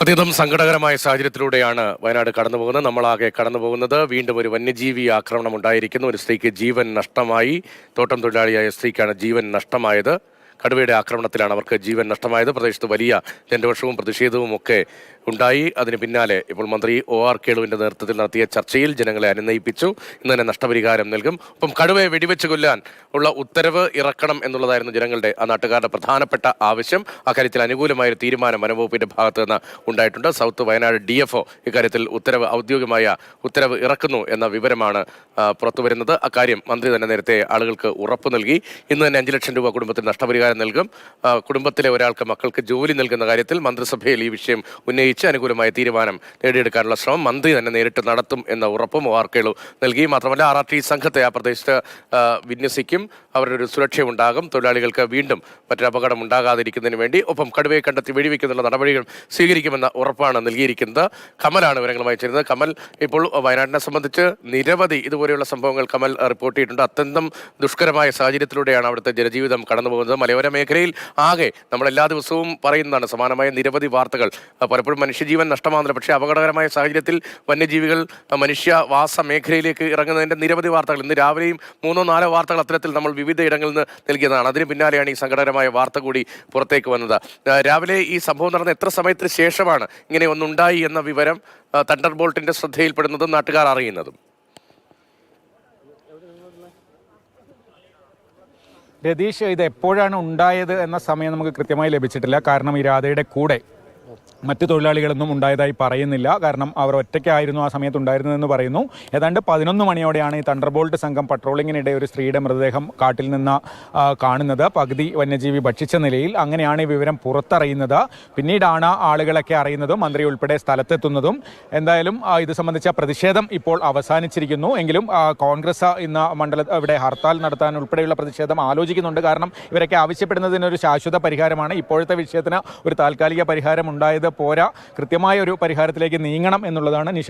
അതീതം സങ്കടകരമായ സാഹചര്യത്തിലൂടെയാണ് വയനാട് കടന്നു പോകുന്നത് നമ്മളാകെ കടന്നു പോകുന്നത് വീണ്ടും ഒരു വന്യജീവി ആക്രമണം ഉണ്ടായിരിക്കുന്നു. ഒരു സ്ത്രീക്ക് ജീവൻ നഷ്ടമായി. തോട്ടം തൊഴിലാളിയായ സ്ത്രീക്കാണ് ജീവൻ നഷ്ടമായത്. കടുവയുടെ ആക്രമണത്തിലാണ് അവർക്ക് ജീവൻ നഷ്ടമായത്. പ്രദേശത്ത് വലിയ ജനരോഷവും പ്രതിഷേധവും ഒക്കെ ഉണ്ടായി. അതിന് പിന്നാലെ ഇപ്പോൾ മന്ത്രി ഒ ആർ കേളുവിന്റെ നേതൃത്വത്തിൽ നടത്തിയ ചർച്ചയിൽ ജനങ്ങളെ അനുനയിപ്പിച്ചു. ഇന്ന് തന്നെ നഷ്ടപരിഹാരം നൽകും. ഒപ്പം കടുവയെ വെടിവെച്ച് കൊല്ലാൻ ഉള്ള ഉത്തരവ് ഇറക്കണം എന്നുള്ളതായിരുന്നു ജനങ്ങളുടെ ആ നാട്ടുകാരുടെ പ്രധാനപ്പെട്ട ആവശ്യം. അക്കാര്യത്തിൽ അനുകൂലമായ ഒരു തീരുമാനം വനംവകുപ്പിന്റെ ഭാഗത്ത് നിന്ന് ഉണ്ടായിട്ടുണ്ട്. സൗത്ത് വയനാട് ഡി എഫ് ഇക്കാര്യത്തിൽ ഉത്തരവ് ഔദ്യോഗികമായ ഉത്തരവ് ഇറക്കുന്നു എന്ന വിവരമാണ് പുറത്തുവരുന്നത്. അക്കാര്യം മന്ത്രി തന്നെ നേരത്തെ ആളുകൾക്ക് ഉറപ്പ് നൽകി. ഇന്ന് തന്നെ അഞ്ച് ലക്ഷം രൂപ കുടുംബത്തിന് നഷ്ടപരിഹാരം നൽകും. കുടുംബത്തിലെ ഒരാൾക്ക് മക്കൾക്ക് ജോലി നൽകുന്ന കാര്യത്തിൽ മന്ത്രിസഭയിൽ ഈ വിഷയം ഉന്നയിച്ച് അനുകൂലമായ തീരുമാനം നേടിയെടുക്കാനുള്ള ശ്രമം മന്ത്രി തന്നെ നേരിട്ട് നടത്തും എന്ന ഉറപ്പും വാർക്കേളു നൽകി. മാത്രമല്ല ആർ ആർ ടി സംഘത്തെ ആ പ്രദേശത്ത് വിന്യസിക്കും. അവരുടെ ഒരു സുരക്ഷയുണ്ടാകും തൊഴിലാളികൾക്ക് വീണ്ടും മറ്റൊരു അപകടം ഉണ്ടാകാതിരിക്കുന്നതിന് വേണ്ടി ഒപ്പം കടുവയെ കണ്ടെത്തി വെടിവെക്കുന്നുള്ള നടപടികൾ സ്വീകരിക്കുമെന്ന ഉറപ്പാണ് നൽകിയിരിക്കുന്നത്. കമലാണ് വിവരങ്ങളുമായി ചേരുന്നത്. കമൽ ഇപ്പോൾ വയനാടിനെ സംബന്ധിച്ച് നിരവധി ഇതുപോലെയുള്ള സംഭവങ്ങൾ കമൽ റിപ്പോർട്ട് ചെയ്തിട്ടുണ്ട്. അത്യന്തം ദുഷ്കരമായ സാഹചര്യത്തിലൂടെയാണ് അവിടുത്തെ ജനജീവിതം കടന്നു പോകുന്നത്. മലയോര മേഖലയിൽ ആകെ നമ്മൾ എല്ലാ ദിവസവും പറയുന്നതാണ് സമാനമായ നിരവധി വാർത്തകൾ. പലപ്പോഴും മനുഷ്യജീവൻ നഷ്ടമാകുന്നില്ല പക്ഷേ അപകടകരമായ സാഹചര്യത്തിൽ വന്യജീവികൾ മനുഷ്യവാസ മേഖലയിലേക്ക് ഇറങ്ങുന്നതിന്റെ നിരവധി വാർത്തകൾ ഇന്ന് രാവിലെയും മൂന്നോ നാലോ വാർത്തകൾ അത്തരത്തിൽ നമ്മൾ വിവിധ ഇടങ്ങളിൽ നിന്ന് നൽകിയതാണ്. അതിന് പിന്നാലെയാണ് ഈ സങ്കടകരമായ വാർത്ത കൂടി പുറത്തേക്ക് വന്നത്. രാവിലെ ഈ സംഭവം നടന്ന എത്ര സമയത്തിന് ശേഷമാണ് ഇങ്ങനെ ഒന്നുണ്ടായി എന്ന വിവരം തണ്ടർ ബോൾട്ടിന്റെ ശ്രദ്ധയിൽപ്പെടുന്നതും നാട്ടുകാർ അറിയുന്നതും? രതീഷ് ഇത് എപ്പോഴാണ് ഉണ്ടായത് എന്ന സമയം നമുക്ക് കൃത്യമായി ലഭിച്ചിട്ടില്ല. കാരണം ഈ രാധയുടെ കൂടെ മറ്റു തൊഴിലാളികളൊന്നും ഉണ്ടായതായി പറയുന്നില്ല. കാരണം അവർ ഒറ്റയ്ക്കായിരുന്നു ആ സമയത്ത് ഉണ്ടായിരുന്നതെന്ന് പറയുന്നു. ഏതാണ്ട് പതിനൊന്ന് മണിയോടെയാണ് ഈ തണ്ടർബോൾട്ട് സംഘം പട്രോളിങ്ങിനിടെ ഒരു സ്ത്രീയുടെ മൃതദേഹം കാട്ടിൽ നിന്ന് കാണുന്നത്. പകുതി വന്യജീവി ഭക്ഷിച്ച നിലയിൽ അങ്ങനെയാണ് ഈ വിവരം പുറത്തറിയുന്നത്. പിന്നീടാണ് ആളുകളൊക്കെ അറിയുന്നതും മന്ത്രി ഉൾപ്പെടെ സ്ഥലത്തെത്തുന്നതും. എന്തായാലും ഇത് സംബന്ധിച്ച പ്രതിഷേധം ഇപ്പോൾ അവസാനിച്ചിരിക്കുന്നു. എങ്കിലും കോൺഗ്രസ് ഇന്ന് മണ്ഡല ഇവിടെ ഹർത്താൽ നടത്താൻ ഉൾപ്പെടെയുള്ള പ്രതിഷേധം ആലോചിക്കുന്നുണ്ട്. കാരണം ഇവരൊക്കെ ആവശ്യപ്പെടുന്നതിനൊരു ശാശ്വത പരിഹാരമാണ്. ഇപ്പോഴത്തെ വിഷയത്തിന് ഒരു താൽക്കാലിക പരിഹാരം ഉണ്ടായത് പോരാ. കൃത്യമായ ഒരു പരിഹാരത്തിലേക്ക് നീങ്ങണം എന്നുള്ളതാണ്